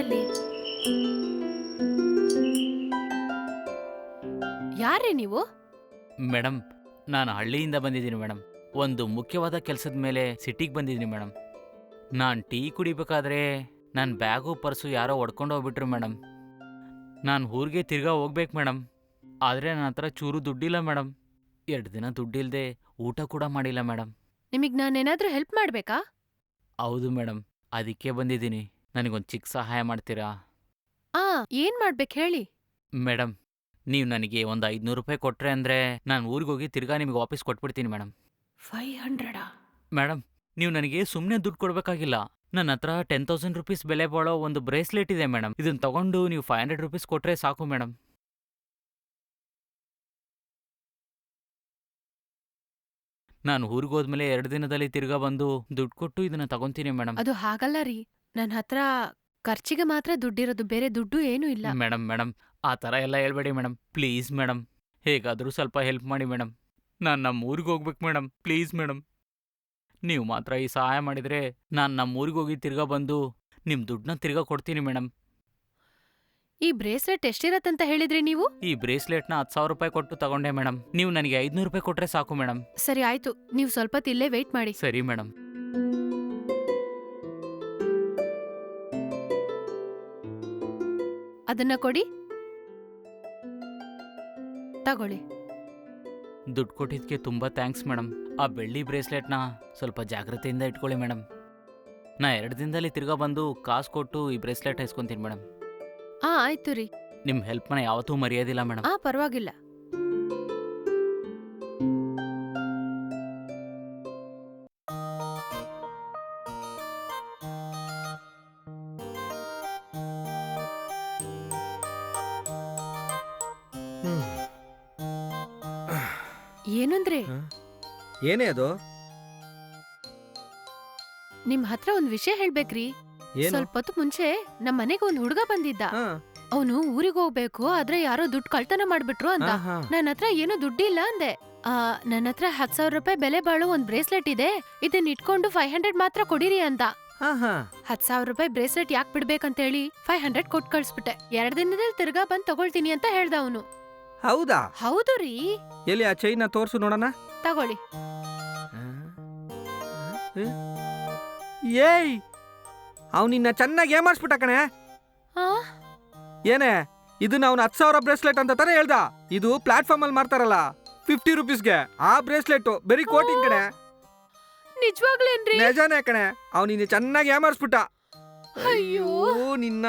ಯಾರು ಯಾರೇ ನೀವು? ಮೇಡಮ್ ನಾನು ಹಳ್ಳಿಯಿಂದ ಬಂದಿದ್ದೀನಿ ಮೇಡಮ್ ಒಂದು ಮುಖ್ಯವಾದ ಕೆಲಸದ ಮೇಲೆ ಸಿಟಿಗೆ ಬಂದಿದ್ದೀನಿ ಮೇಡಮ್ ನಾನು ಟೀ ಕುಡಿಬೇಕಾದ್ರೆ ನನ್ನ ಬ್ಯಾಗು ಪರ್ಸು ಯಾರೋ ಒಡ್ಕೊಂಡು ಹೋಗ್ಬಿಟ್ರು ಮೇಡಮ್ ನಾನು ಊರಿಗೆ ತಿರ್ಗಾ ಹೋಗ್ಬೇಕು ಮೇಡಮ್ ಆದರೆ ನನ್ನ ಹತ್ರ ಚೂರು ದುಡ್ಡಿಲ್ಲ ಮೇಡಮ್ ಎರಡು ದಿನ ದುಡ್ಡಿಲ್ಲದೆ ಊಟ ಕೂಡ ಮಾಡಿಲ್ಲ ಮೇಡಮ್ ನಿಮಗ್ ನಾನೇನಾದ್ರೂ ಹೆಲ್ಪ್ ಮಾಡಬೇಕಾ? ಹೌದು ಮೇಡಮ್ ಅದಕ್ಕೆ ಬಂದಿದ್ದೀನಿ. ನನಗೊಂದು ಚಿಕ್ಕ ಸಹಾಯ ಮಾಡ್ತೀರಾ? ಆ ಏನ್ ಮಾಡ್ಬೇಕು ಹೇಳಿ. ಮೇಡಮ್ ನೀವು ನನಗೆ ಒಂದು ಐದುನೂರು ರೂಪಾಯಿ ಕೊಟ್ರೆ ಅಂದ್ರೆ ನಾನು ಊರಿಗೆ ಹೋಗಿ ತಿರ್ಗಾ ನಿಮಗೆ ವಾಪಸ್ ಕೊಟ್ಬಿಡ್ತೀನಿ ಮೇಡಮ್ ಫೈವ್ ಹಂಡ್ರೆಡಾ? ಮೇಡಮ್ ನೀವು ನನಗೆ ಸುಮ್ಮನೆ ದುಡ್ಡು ಕೊಡ್ಬೇಕಾಗಿಲ್ಲ. ನನ್ನ ಹತ್ರ ಟೆನ್ ತೌಸಂಡ್ ರುಪೀಸ್ ಬೆಲೆ ಬಾಳೋ ಒಂದು ಬ್ರೇಸ್ಲೆಟ್ ಇದೆ ಮೇಡಮ್ ಇದನ್ನ ತಗೊಂಡು ನೀವು ಫೈವ್ ಹಂಡ್ರೆಡ್ ರುಪೀಸ್ ಕೊಟ್ರೆ ಸಾಕು ಮೇಡಮ್ ನಾನು ಊರಿಗೆ ಹೋದ್ಮೇಲೆ ಎರಡು ದಿನದಲ್ಲಿ ತಿರ್ಗಾ ಬಂದು ದುಡ್ಡು ಕೊಟ್ಟು ಇದನ್ನ ತಗೊಂತೀನಿ ಮೇಡಮ್ ಅದು ಹಾಗಲ್ಲ ರೀ. ನನ್ ಹತ್ರ ಖರ್ಚಿಗೆ ಮಾತ್ರ ದುಡ್ಡಿರೋದು ಬೇರೆ ದುಡ್ಡು ಏನೂ ಇಲ್ಲ. ಮೇಡಮ್ ಮೇಡಮ್ ಆ ಥರ ಎಲ್ಲ ಹೇಳ್ಬೇಡಿ ಮೇಡಮ್ ಪ್ಲೀಸ್ ಮೇಡಮ್ ಹೇಗಾದರೂ ಸ್ವಲ್ಪ ಹೆಲ್ಪ್ ಮಾಡಿ ಮೇಡಮ್ ನಾನು ನಮ್ಮ ಊರಿಗೆ ಹೋಗ್ಬೇಕು ಮೇಡಮ್ ಪ್ಲೀಸ್ ಮೇಡಮ್ ನೀವು ಮಾತ್ರ ಈ ಸಹಾಯ ಮಾಡಿದ್ರೆ ನಾನು ನಮ್ಮ ಊರಿಗೆ ಹೋಗಿ ತಿರ್ಗಾ ಬಂದು ನಿಮ್ಮ ದುಡ್ಡನ್ನ ತಿರ್ಗಾ ಕೊಡ್ತೀನಿ ಮೇಡಮ್ ಈ ಬ್ರೇಸ್ಲೆಟ್ ಎಷ್ಟಿರತ್ತಂತ ಹೇಳಿದ್ರಿ ನೀವು? ಈ ಬ್ರೇಸ್ಲೆಟ್ನ ಹತ್ತು ಸಾವಿರ ರೂಪಾಯಿ ಕೊಟ್ಟು ತಗೊಂಡೆ ಮೇಡಮ್ ನೀವು ನನಗೆ ಐದುನೂರು ರೂಪಾಯಿ ಕೊಟ್ರೆ ಸಾಕು ಮೇಡಮ್ ಸರಿ ಆಯ್ತು. ನೀವು ಸ್ವಲ್ಪ ಇಲ್ಲೇ ವೆಯ್ಟ್ ಮಾಡಿ. ಸರಿ ಮೇಡಮ್ ಅದನ್ನ ಕೊಡಿ. ತಗೊಳ್ಳಿ. ದುಡ್ಡು ಕೊಟ್ಟಿದ್ದಕ್ಕೆ ತುಂಬ ಥ್ಯಾಂಕ್ಸ್ ಮೇಡಮ್ ಆ ಬೆಳ್ಳಿ ಬ್ರೇಸ್ಲೆಟ್ನ ಸ್ವಲ್ಪ ಜಾಗ್ರತೆಯಿಂದ ಇಟ್ಕೊಳ್ಳಿ ಮೇಡಮ್ ನಾ ಎರಡು ದಿನದಲ್ಲಿ ತಿರ್ಗಾ ಬಂದು ಕಾಸು ಕೊಟ್ಟು ಈ ಬ್ರೇಸ್ಲೆಟ್ ಹೈಸ್ಕೊಂತೀನಿ ಮೇಡಮ್ ಆ ಆಯ್ತು ರೀ. ನಿಮ್ಮ ಹೆಲ್ಪ್ನ ಯಾವತ್ತೂ ಮರೆಯೋದಿಲ್ಲ ಮೇಡಮ್ ಆ ಪರವಾಗಿಲ್ಲ. ಏನಂದ್ರೆ? ಏನೇ ಅದು? ನಿಮ್ ಹತ್ರ ಒಂದ್ ವಿಷಯ ಹೇಳ್ಬೇಕ್ರಿ. ಏನು? ಸ್ವಲ್ಪ ಹೊತ್ತು ಮುಂಚೆ ನಮ್ ಮನೆಗೆ ಒಂದ್ ಹುಡುಗ ಬಂದಿದ್ದ. ಹಾ, ಅವನು ಊರಿಗೆ ಹೋಗ್ಬೇಕು ಆದ್ರೆ ಯಾರೋ ದುಡ್ಡು ಕಳ್ತನ ಮಾಡ್ಬಿಟ್ರು ಅಂತ. ಹಾ, ಹಾ. ನನ್ನ ಹತ್ರ ಏನೂ ದುಡ್ಡಿಲ್ಲ ಅಂದೆ. ಆ ನನ್ನ ಹತ್ರ ಹತ್ ಸಾವಿರ ರೂಪಾಯಿ ಬೆಲೆ ಬಾಳೋ ಒಂದ್ ಬ್ರೇಸ್ಲೆಟ್ ಇದೆ. ಇದನ್ನ ಇಟ್ಕೊಂಡು ಫೈವ್ ಹಂಡ್ರೆಡ್ ಮಾತ್ರ ಕೊಡಿರಿ ಅಂತ. ಹಾ, ಹಾ. ಹತ್ ಸಾವಿರ ರೂಪಾಯಿ ಬ್ರೇಸ್ಲೆಟ್ ಯಾಕೆ ಬಿಡ್ಬೇಕಂತ ಹೇಳಿ ಫೈವ್ ಹಂಡ್ರೆಡ್ ಕೊಟ್ ಕಳ್ಸ್ಬಿಟ್ಟೆ. ಎರಡ್ ದಿನದಲ್ಲಿ ತಿರ್ಗಾ ಬಂದ್ ತಗೊಳ್ತೀನಿ ಅಂತ ಹೇಳ್ದ ಅವನು. ಹೌದಾ? ಹೌದು ರೀ. ಎಲ್ಲಿ ಆ ಚೈನ ತೋರಿಸು ನೋಡೋಣ. ತಗೊಳ್ಳಿ. ಏಯ್! ಅವನಿನ್ನ ಚೆನ್ನಾಗಿ ಏಮಾಡ್ಸ್ಬಿಟ್ಟ ಕಣೆ. ಆ? ಏನೇ ಇದನ್ನ ಅವ್ನು ಹತ್ತು ಸಾವಿರ ಬ್ರೇಸ್ಲೆಟ್ ಅಂತ ತಾನೇ ಹೇಳ್ದ? ಇದು ಪ್ಲಾಟ್ಫಾರ್ಮ್ ಅಲ್ಲಿ ಮಾರ್ತಾರಲ್ಲ ಫಿಫ್ಟಿ ರುಪೀಸ್ಗೆ ಆ ಬ್ರೇಸ್ಲೆಟ್ ಬರೀ ಕೋಟಿಂಗ್ ಕಣೆ. ನಿಜವಾಗ್ಲೇನ್ರಿ? ನಿಜಾನೇ ಕಣೆ ಅವ್ ನಿನ್ನ ಚೆನ್ನಾಗಿ ಏಮಾಡ್ಸ್ಬಿಟ್ಟ ಅಯ್ಯೋ ನಿನ್ನ.